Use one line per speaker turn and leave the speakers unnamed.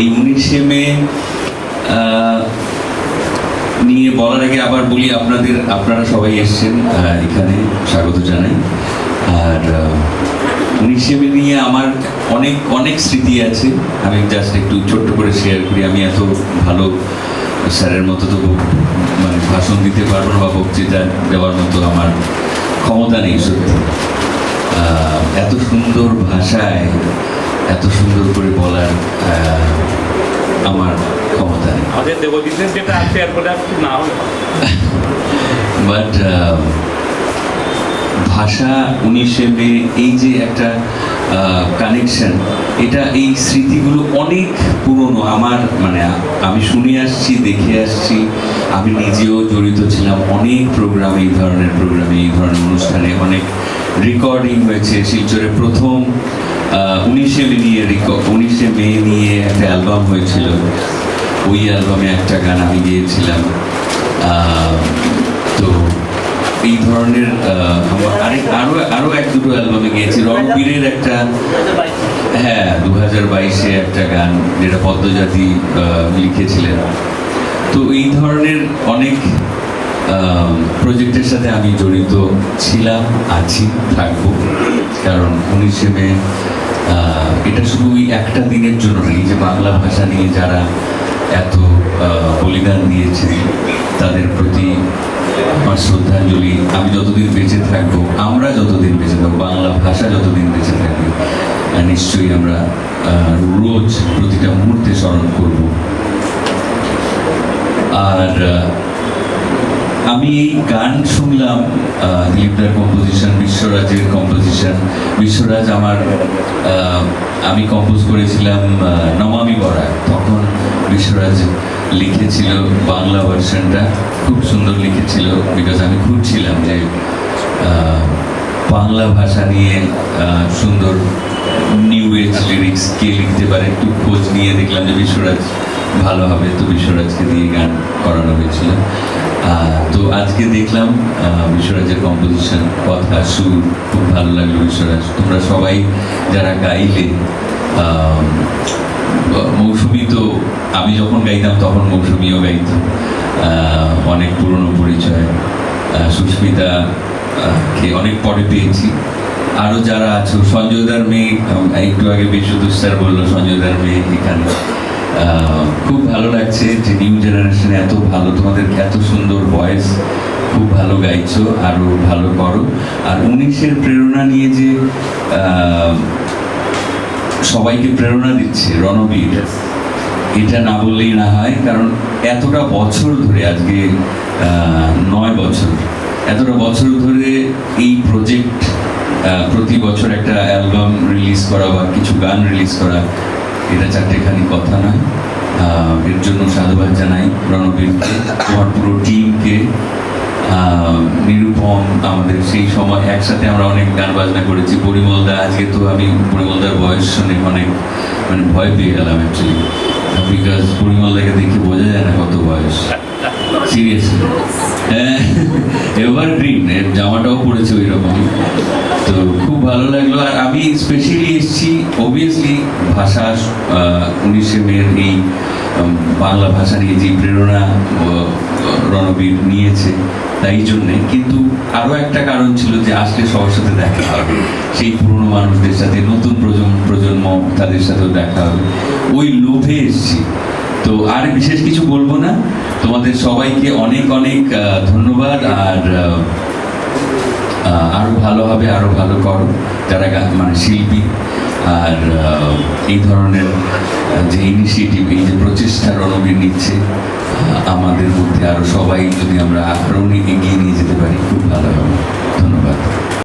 এই উনিশে মে নিয়ে বলার আগে আবার বলি আপনাদের, আপনারা সবাই এসছেন এখানে স্বাগত জানাই। আর উনিশে মে নিয়ে আমার অনেক অনেক স্মৃতি আছে। আমি জাস্ট একটু ছোট্ট করে শেয়ার করি। আমি এত ভালো স্যারের মতো তো মানে ভাষণ দিতে পারব না বা বক্তৃতা দেওয়ার মতো আমার ক্ষমতা নেই সত্যি। এত সুন্দর ভাষায় এত সুন্দর করে বলার আমার ক্ষমতা নেই। বাট ভাষা উনিশে মে এই যে একটা কানেকশন এটা এই স্মৃতিগুলো অনেক পুরনো। আমার মানে আমি শুনে আসছি দেখে আসছি। আমি নিজেও জড়িত ছিলাম অনেক প্রোগ্রামে এই ধরনের প্রোগ্রামে এই ধরনের অনুষ্ঠানে অনেক রেকর্ডিং হয়েছে শিলচরে প্রথম উনিশে মে নিয়ে রেকর্ড উনিশে মে নিয়ে একটা অ্যালবাম হয়েছিল। ওই অ্যালবামে একটা গান আমি গিয়েছিলাম। তো এই ধরনের আরেক, আরও আরও এক দুটো অ্যালবামে গিয়েছি। রণবীরের একটা হ্যাঁ দু হাজার বাইশে একটা গান যেটা পদ্মজাতি লিখেছিলেন। তো এই ধরনের অনেক প্রজেক্টের সাথে আমি জড়িত ছিলাম, আছি, থাকব। কারণ উনিশে মে এটা শুধু ওই একটা দিনের জন্য নেই যে বাংলা ভাষা নিয়ে যারা এত বলিদান দিয়েছে তাদের প্রতি আমার শ্রদ্ধাঞ্জলি। আমি যতদিন বেঁচে থাকব, আমরা যতদিন বেঁচে থাকব, বাংলা ভাষা যতদিন বেঁচে থাকবে নিশ্চয়ই আমরা রোজ প্রতিটা মুহূর্তে স্মরণ করব। আর আমি এই গান শুনলাম দিলীপদার কম্পোজিশন বিশ্বরাজের কম্পোজিশন বিশ্বরাজ আমার আমি কম্পোজ করেছিলাম নমামি বরাক তখন বিশ্বরাজ লিখেছিল বাংলা ভার্সনটা খুব সুন্দর লিখেছিল বিকজ আমি খুঁজছিলাম যে বাংলা ভাষা নিয়ে সুন্দর নিউ এজ লিরিক্স কে লিখতে পারে, একটু খোঁজ নিয়ে দেখলাম যে বিশ্বরাজ ভালো হবে, তো বিশ্বরাজকে দিয়ে গান করানো হয়েছিল। তো আজকে দেখলাম বিশ্বরাজের কম্পোজিশন কথা সুর, খুব ভালো লাগল বিশ্বরাজ। তোমরা সবাই যারা গাইলে মৌসুমি তো আমি যখন গাইতাম তখন মৌসুমিও গাইত অনেক পুরনো পরিচয়। সুস্মিতা কে অনেক পরে পেয়েছি। আরও যারা আছো সঞ্জয়দার মেয়ে, একটু আগে বিশ্বদুষ স্যার বলল সঞ্জয়দার মেয়ে এখানে। খুব ভালো লাগছে যে নিউ জেনারেশনে এত ভালো, তোমাদের এত সুন্দর ভয়েস খুব ভালো গাইছো আরও ভালো করো। আর উনিশের প্রেরণা নিয়ে যে সবাইকে প্রেরণা দিচ্ছে, রণবীর, এটা না বললেই না হয়, কারণ এতটা বছর ধরে, আজকে নয় বছর, এতটা বছর ধরে এই প্রজেক্ট প্রতি বছর একটা অ্যালবাম রিলিজ করা বা কিছু গান রিলিজ করা এটা চারটেখানি কথা নয়। এর জন্য সাধুবাদ জানাই রণবীরকে। তোমার পুরো টিমকে নিরুপম আমাদের সেই সময় একসাথে আমরা অনেক গান বাজনা করেছি। পরিমলদা, আজকে তো আমি পরিমলদার বয়স শুনে অনেক মানে ভয় পেয়ে গেলাম অ্যাকচুয়ালি বিকজ পরিমলদাকে দেখে বোঝা যায় না কত বয়স। সিরিয়াসলি হ্যাঁ এভার গ্রিন এর জামাটাও পড়েছে ওই রকমই তো খুব ভালো লাগল। আর আমি স্পেশালি এসেছি অবভিয়াসলি ভাষা উনিশে মেয়ের এই বাংলা ভাষা নিয়ে যে প্রেরণা রণবীর নিয়েছে তাই জন্যে। কিন্তু আরও একটা কারণ ছিল যে আসলে সবার সাথে দেখা হবে। সেই পুরনো মানুষদের সাথে নতুন প্রজন্ম প্রজন্ম তাদের সাথেও দেখা হবে। ওই লোভে এসেছি। তো আর বিশেষ কিছু বলব না। তোমাদের সবাইকে অনেক অনেক ধন্যবাদ। আর আহ, আহ, আরও ভালো হবে আরও ভালো করো। যারা মানে শিল্পী আর এই ধরনের যে ইনিশিয়েটিভ এই যে প্রচেষ্টা রণবীর নিচ্ছে আমাদের মধ্যে আরও সবাই যদি আমরা আগ্রহ নিয়ে এগিয়ে নিয়ে যেতে পারি, খুব ভালো হবে। ধন্যবাদ।